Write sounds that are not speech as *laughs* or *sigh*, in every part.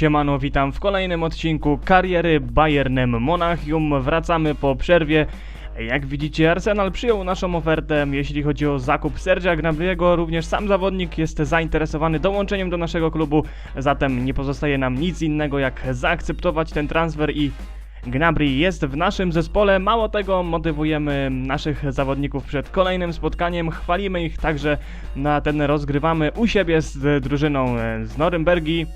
Siemano, witam w kolejnym odcinku kariery Bayernem Monachium. Wracamy po przerwie. Jak widzicie, Arsenal przyjął naszą ofertę, jeśli chodzi o zakup Sergia Gnabry'ego. Również sam zawodnik jest zainteresowany dołączeniem do naszego klubu, zatem nie pozostaje nam nic innego jak zaakceptować ten transfer i Gnabry jest w naszym zespole. Mało tego, motywujemy naszych zawodników przed kolejnym spotkaniem. Chwalimy ich także na ten rozgrywamy u siebie z drużyną z Norymbergi.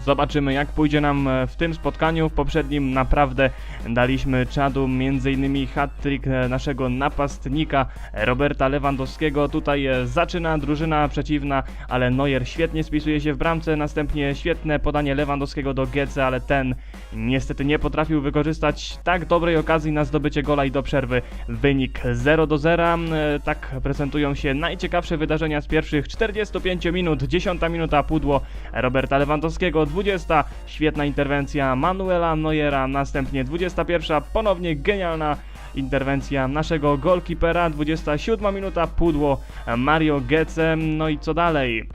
Zobaczymy jak pójdzie nam e, w tym spotkaniu. W poprzednim naprawdę daliśmy czadu m.in. hat-trick e, naszego napastnika Roberta Lewandowskiego. Tutaj e, zaczyna drużyna przeciwna, ale Neuer świetnie spisuje się w bramce. Następnie świetne podanie Lewandowskiego do Gece, ale ten niestety nie potrafił wykorzystać tak dobrej okazji na zdobycie gola i do przerwy wynik 0 do 0. E, Tak prezentują się najciekawsze wydarzenia z pierwszych 45 minut. 10 minuta pudło Roberta Lewandowskiego, 20 świetna interwencja Manuela Neuera, następnie 21 ponownie genialna interwencja naszego golkipera, 27 minuta. Pudło Mario Götze, no i co dalej?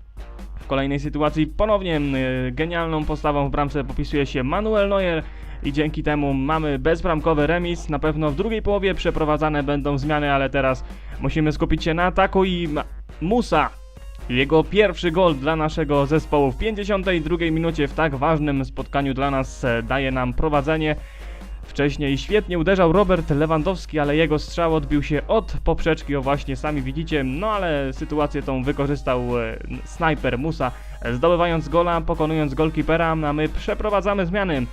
W kolejnej sytuacji ponownie y, genialną postawą w bramce popisuje się Manuel Neuer i dzięki temu mamy bezbramkowy remis. Na pewno w drugiej połowie przeprowadzane będą zmiany, ale teraz musimy skupić się na ataku i Musa jego pierwszy gol dla naszego zespołu w 52 minucie w tak ważnym spotkaniu dla nas e, daje nam prowadzenie. Wcześniej świetnie uderzał Robert Lewandowski, ale jego strzał odbił się od poprzeczki, o właśnie sami widzicie. No ale sytuację tą wykorzystał e, snajper Musa, e, zdobywając gola, pokonując golkipera, a my przeprowadzamy zmiany.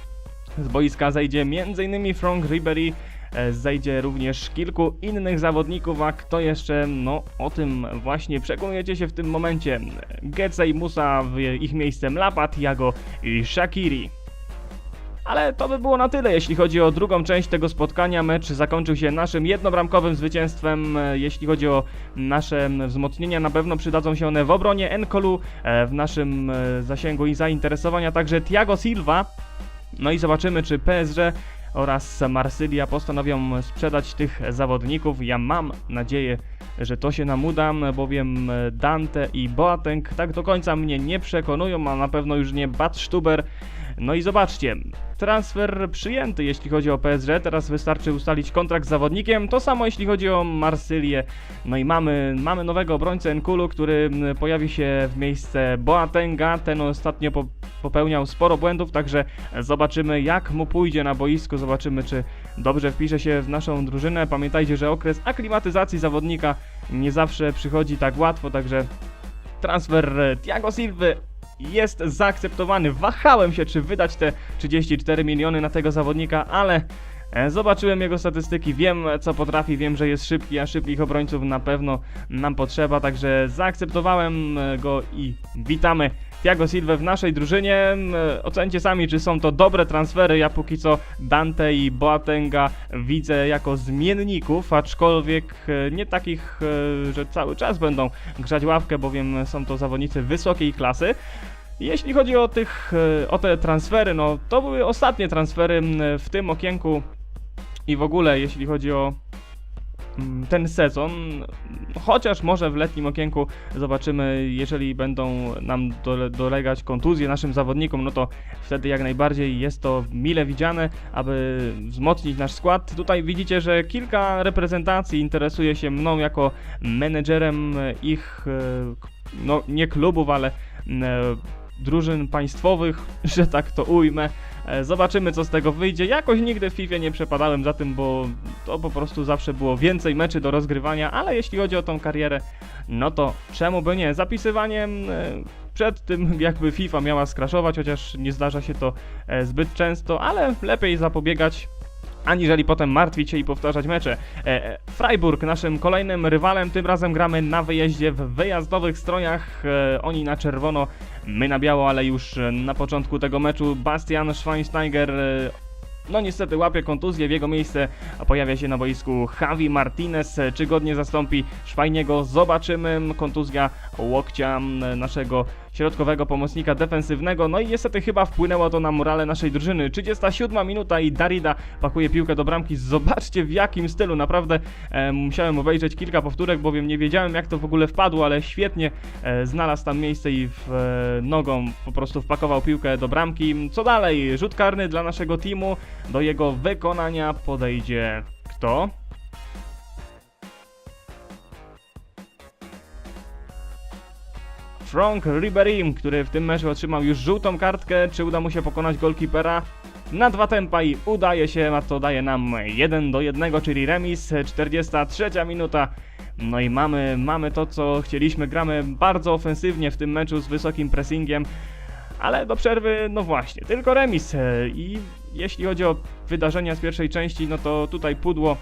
Z boiska zejdzie m.in. Frank Ribery, zejdzie również kilku innych zawodników, a kto jeszcze, no o tym właśnie przekonujecie się w tym momencie. Gece i Musa, w ich miejsce Mlapa, Tiago i Shakiri. Ale to by było na tyle, jeśli chodzi o drugą część tego spotkania. Mecz zakończył się naszym jednobramkowym zwycięstwem. E, Jeśli chodzi o nasze wzmocnienia, na pewno przydadzą się one w obronie Enkolu, e, w naszym e, zasięgu i zainteresowania także Thiago Silva. No i zobaczymy, czy PSG oraz Marsylia postanowią sprzedać tych zawodników. Ja mam nadzieję, że to się nam uda, bowiem Dante i Boateng tak do końca mnie nie przekonują, a na pewno już nie Bad Stuber. No i zobaczcie, transfer przyjęty jeśli chodzi o PSG, teraz wystarczy ustalić kontrakt z zawodnikiem, to samo jeśli chodzi o Marsylię. No i mamy, mamy nowego obrońcę Nkulu, który pojawi się w miejsce Boatenga, ten ostatnio po, popełniał sporo błędów, także zobaczymy jak mu pójdzie na boisku, zobaczymy czy dobrze wpisze się w naszą drużynę. Pamiętajcie, że okres aklimatyzacji zawodnika nie zawsze przychodzi tak łatwo, także transfer Thiago Silva jest zaakceptowany. Wahałem się, czy wydać te 34 miliony na tego zawodnika, ale zobaczyłem jego statystyki, wiem e, co potrafi, wiem, że jest szybki, a szybkich obrońców na pewno nam potrzeba, także zaakceptowałem e, go i witamy Thiago Silva w naszej drużynie. E, Ocencie sami, czy są to dobre transfery. Ja póki co Dante i Boatenga widzę jako zmienników, aczkolwiek e, nie takich, e, że cały czas będą grzać ławkę, bowiem są to zawodnicy wysokiej klasy. Jeśli chodzi o, tych, e, o te transfery, no to były ostatnie transfery w tym okienku i w ogóle jeśli chodzi o mm, ten sezon, chociaż może w letnim okienku zobaczymy, jeżeli będą nam dole, dolegać kontuzje naszym zawodnikom, no to wtedy jak najbardziej jest to mile widziane, aby wzmocnić nasz skład. Tutaj widzicie, że kilka reprezentacji interesuje się mną jako menedżerem ich, e, no nie klubów, ale e, drużyn państwowych, *laughs* że tak to ujmę. E, Zobaczymy, co z tego wyjdzie. Jakoś nigdy w FIFA nie przepadałem za tym, bo to po prostu zawsze było więcej meczy do rozgrywania, ale jeśli chodzi o tą karierę, no to czemu by nie? Zapisywaniem e, przed tym, *laughs* jakby FIFA miała skraszować, chociaż nie zdarza się to e, zbyt często, ale lepiej zapobiegać aniżeli potem martwić się i powtarzać mecze. E, e, Freiburg, naszym kolejnym rywalem, tym razem gramy na wyjeździe w wyjazdowych strojach. E, oni na czerwono, my na biało, ale już na początku tego meczu Bastian Schweinsteiger no niestety łapie kontuzję, w jego miejsce pojawia się na boisku Javi Martinez. Czy godnie zastąpi Szwajniego? Zobaczymy. Kontuzja łokcia naszego środkowego pomocnika defensywnego. No i niestety chyba wpłynęło to na morale naszej drużyny. 37 minuta i Darida pakuje piłkę do bramki. Zobaczcie w jakim stylu. Naprawdę e, musiałem obejrzeć kilka powtórek, bowiem nie wiedziałem jak to w ogóle wpadło, ale świetnie e, znalazł tam miejsce i w, e, nogą po prostu wpakował piłkę do bramki. Co dalej? Rzut karny dla naszego teamu. Do jego wykonania podejdzie kto? Frank Ribery, który w tym meczu otrzymał już żółtą kartkę. Czy uda mu się pokonać golkipera? Na dwa tempa i udaje się, a to daje nam 1 do 1, czyli remis. 43 minuta. No i mamy, mamy to, co chcieliśmy. Gramy bardzo ofensywnie w tym meczu z wysokim pressingiem. Ale do przerwy, no właśnie, tylko remis. I jeśli chodzi o wydarzenia z pierwszej części, no to tutaj pudło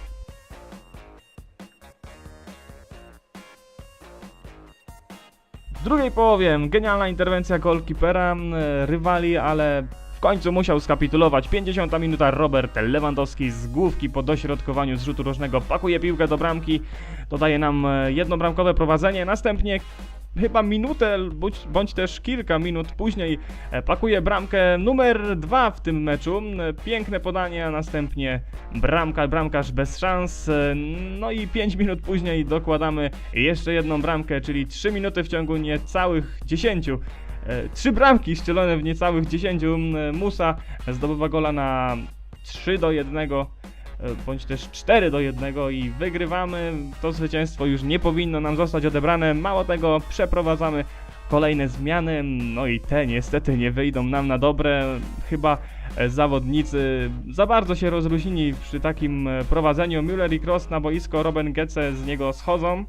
drugiej połowie genialna interwencja golkipera e, rywali, ale w końcu musiał skapitulować. 50 minuta Robert Lewandowski z główki po dośrodkowaniu z rzutu rożnego pakuje piłkę do bramki. To daje nam e, jednobramkowe prowadzenie. Następnie chyba minutę bądź, bądź też kilka minut później e, pakuje bramkę numer dwa w tym meczu. E, Piękne podanie, a następnie bramka, bramkarz bez szans. E, No i 5 minut później dokładamy jeszcze jedną bramkę, czyli 3 minuty w ciągu niecałych 10. E, Trzy bramki strzelone w niecałych 10. Musa zdobywa gola na 3 do 1 bądź też 4 do 1 i wygrywamy. To zwycięstwo już nie powinno nam zostać odebrane. Mało tego, przeprowadzamy kolejne zmiany. No i te niestety nie wyjdą nam na dobre. Chyba e, zawodnicy za bardzo się rozluźnili przy takim e, prowadzeniu. Müller i Cross na boisko, Robin Getze z niego schodzą.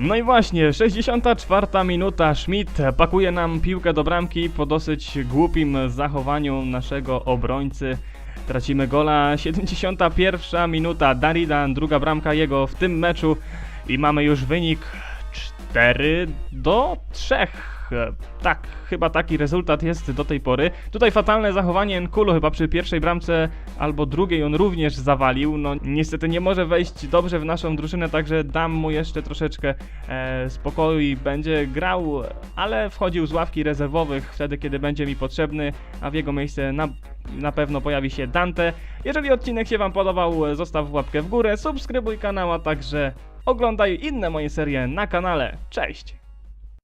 No i właśnie, 64 minuta. Schmidt pakuje nam piłkę do bramki po dosyć głupim zachowaniu naszego obrońcy. Tracimy gola. 71 minuta. Daridan, druga bramka jego w tym meczu i mamy już wynik 4 do 3. E, Tak, chyba taki rezultat jest do tej pory. Tutaj fatalne zachowanie Nkulu chyba przy pierwszej bramce albo drugiej on również zawalił. No niestety nie może wejść dobrze w naszą drużynę, także dam mu jeszcze troszeczkę e, spokoju i będzie grał, ale wchodził z ławki rezerwowych wtedy, kiedy będzie mi potrzebny, a w jego miejsce na, na pewno pojawi się Dante. Jeżeli odcinek się Wam podobał, zostaw łapkę w górę, subskrybuj kanał, a także oglądaj inne moje serie na kanale. Cześć!